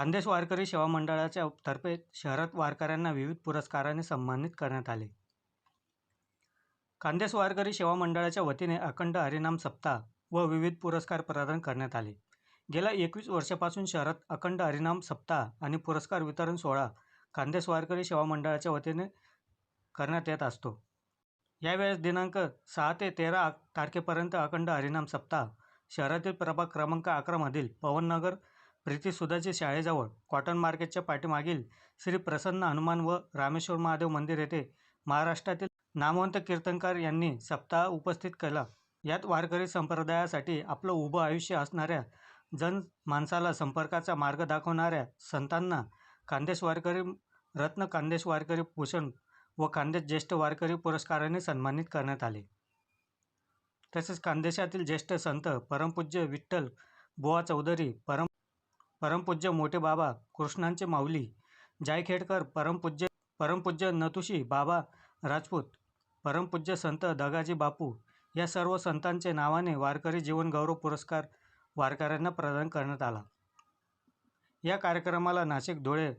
खानदेश वारकरी सेवा मंडळाच्या तर्फे शहरात वारकऱ्यांना विविध पुरस्काराने सन्मानित करण्यात आले. खानदेश वारकरी सेवा मंडळाच्या वतीने अखंड हरिनाम सप्ताह व विविध पुरस्कार प्रदान करण्यात आले. गेल्या एकवीस वर्षापासून शहरात अखंड हरिनाम सप्ताह आणि पुरस्कार वितरण सोहळा खानदेश वारकरी सेवा मंडळाच्या वतीने करण्यात येत असतो. यावेळेस दिनांक सहा ते तेरा तारखेपर्यंत अखंड हरिनाम सप्ताह शहरातील प्रभाग क्रमांक अकरामधील पवननगर प्रीती सुधाची शाळेजवळ कॉटन मार्केटच्या पाठीमागील श्री प्रसन्न हनुमान व रामेश्वर महादेव मंदिर येथे महाराष्ट्रातील नामवंत कीर्तनकार यांनी सप्ताह उपस्थित केला. यात वारकरी संप्रदायासाठी आपलं उभं आयुष्य असणाऱ्या जन माणसाला संपर्काचा मार्ग दाखवणाऱ्या संतांना खान्देश वारकरी रत्न खान्देश वारकरी भूषण व खान्देश ज्येष्ठ वारकरी पुरस्काराने सन्मानित करण्यात आले. तसेच खानदेशातील ज्येष्ठ संत परमपूज्य विठ्ठल बुवा चौधरी परम परमपूज्य मोठे बाबा कृष्णांचे माऊली जायखेडकर परमपूज्य परमपूज्य नतुशी बाबा राजपूत परमपूज्य संत दगाजी बापू या सर्व संतांचे नावाने वारकरी जीवन गौरव पुरस्कार वारकऱ्यांना प्रदान करण्यात आला. या कार्यक्रमाला नाशिक धुळे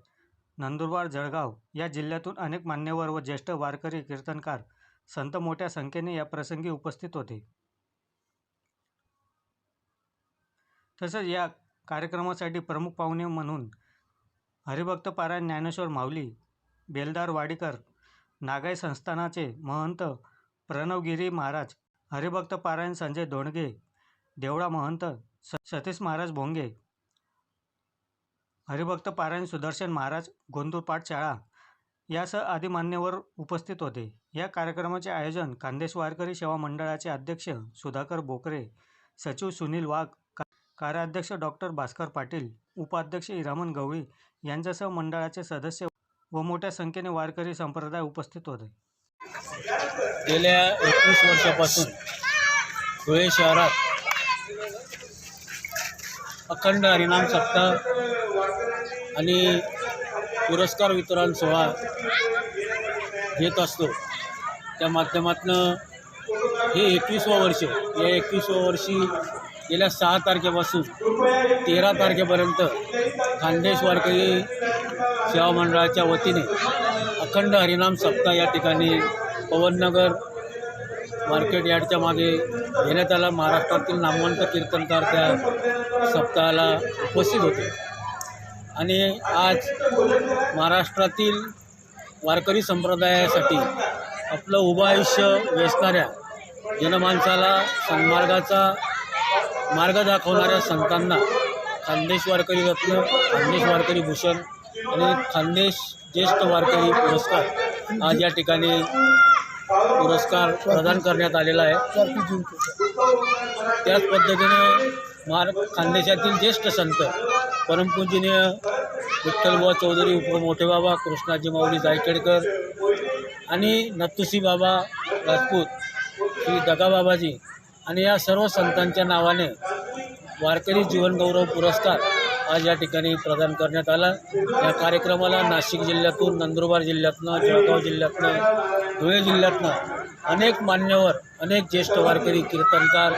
नंदुरबार जळगाव या जिल्ह्यातून अनेक मान्यवर व ज्येष्ठ वारकरी कीर्तनकार संत मोठ्या संख्येने या प्रसंगी उपस्थित होते. तसेच या कार्यक्रमासाठी प्रमुख पाहुणे म्हणून हरिभक्त पारायण ज्ञानेश्वर माऊली बेलदार वाडीकर नागाई संस्थानाचे महंत प्रणवगिरी महाराज हरिभक्त पारायण संजय दोंडगे देवळा महंत स सतीश महाराज भोंगे हरिभक्त पारायण सुदर्शन महाराज गोंदूर पाठशाळा यासह आदी मान्यवर उपस्थित होते. या कार्यक्रमाचे आयोजन खानदेश वारकरी सेवा मंडळाचे अध्यक्ष सुधाकर बोकरे सचिव सुनील वाघ कार्याध्यक्ष डॉक्टर भास्कर पाटील उपाध्यक्ष हिरामन गवळी यांच्यासह मंडळाचे सदस्य व मोठ्या संख्येने वारकरी संप्रदाय उपस्थित होते. गेल्या एकवीस वर्षापासून धुळे शहरात अखंड हरिनाम सप्ताह आणि पुरस्कार वितरण सोहळा घेत असतो. त्या माध्यमातून हे एकवीसवं वर्ष या एकवीसवं वर्षी गेल्या सहा तारखेपासून तेरा तारखेपर्यंत खानदेश वारकरी सेवा मंडळाच्या वतीने अखंड हरिनाम सप्ताह या ठिकाणी पवननगर मार्केट यार्डच्या मागे घेण्यात आला. महाराष्ट्रातील नामवंत कीर्तनकार त्या सप्ताहाला उपस्थित होते. आणि आज महाराष्ट्रातील वारकरी संप्रदायासाठी आपलं उभं आयुष्य वेचणाऱ्या जनमानसाला सन्मार्गाचा मार्ग दाखवणाऱ्या संतांना खानदेश वारकरी रत्न खानदेश वारकरी भूषण आणि खानदेश ज्येष्ठ वारकरी पुरस्कार आज या ठिकाणी पुरस्कार प्रदान करण्यात आलेला आहे. त्याच पद्धतीने मार खानदेशातील ज्येष्ठ संत परमपूजनीय विठ्ठलबुवा चौधरी उप मोठे बाबा कृष्णाजी माऊली जायखेडकर आणि नत्तुसी बाबा राजपूत श्री दगाबाबाजी आणि या सर्व संतांच्या नावाने वारकरी जीवनगौरव पुरस्कार आज या ठिकाणी प्रदान करण्यात आला. या कार्यक्रमाला नाशिक जिल्ह्यातून नंदुरबार जिल्ह्यातनं जळगाव जिल्ह्यातनं धुळे जिल्ह्यातनं अनेक मान्यवर अनेक ज्येष्ठ वारकरी कीर्तनकार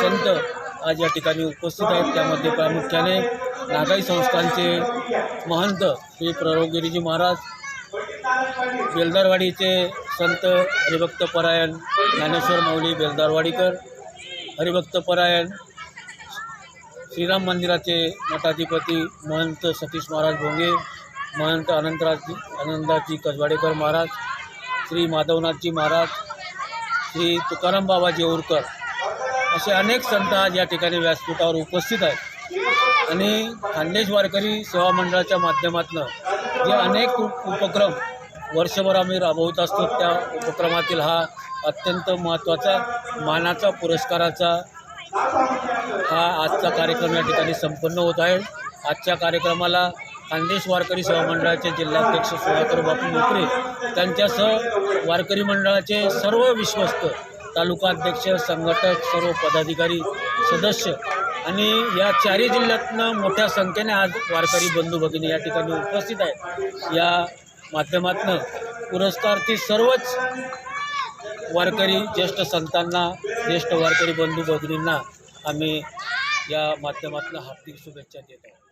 संत आज या ठिकाणी उपस्थित आहेत. त्यामध्ये प्रामुख्याने नागाई संस्थांचे महंत श्री प्ररोगिरीजी महाराज बेलदारवाडीचे संत हरिभक्त परायण ज्ञानेश्वर माऊली बेलदारवाडीकर हरिभक्त परायण श्रीराम मंदिराचे मठाधिपती महंत सतीश महाराज भोंगे महंत अनंतराजी आनंदाजी कसवाडेकर महाराज श्री माधवनाथजी महाराज श्री तुकाराम बाबाजी जेऊरकर असे अनेक संत आज या ठिकाणी व्यासपीठावर उपस्थित आहेत. आणि खानदेश वारकरी सेवा मंडळाच्या माध्यमातून जे अनेक उपक्रम वर्षभर आम्ही राबवत असतो त्या उपक्रमातील हा अत्यंत महत्त्वाचा मानाचा पुरस्काराचा हा आजचा कार्यक्रम या ठिकाणी संपन्न होत आहे. आजच्या कार्यक्रमाला खानदेश वारकरी सेवा मंडळाचे जिल्हाध्यक्ष सुधाकर बापू मोकरे त्यांच्यासह वारकरी मंडळाचे सर्व विश्वस्त तालुका अध्यक्ष संघटक सर्व पदाधिकारी सदस्य आणि या चारही जिल्ह्यातनं मोठ्या संख्येने आज वारकरी बंधू भगिनी या ठिकाणी उपस्थित आहेत. या माध्यमातून पुरस्कारची सर्वच वारकरी ज्येष्ठ संतांना ज्येष्ठ वारकरी बंधू भगिनींना आम्ही या माध्यमातून हार्दिक शुभेच्छा देत आहोत.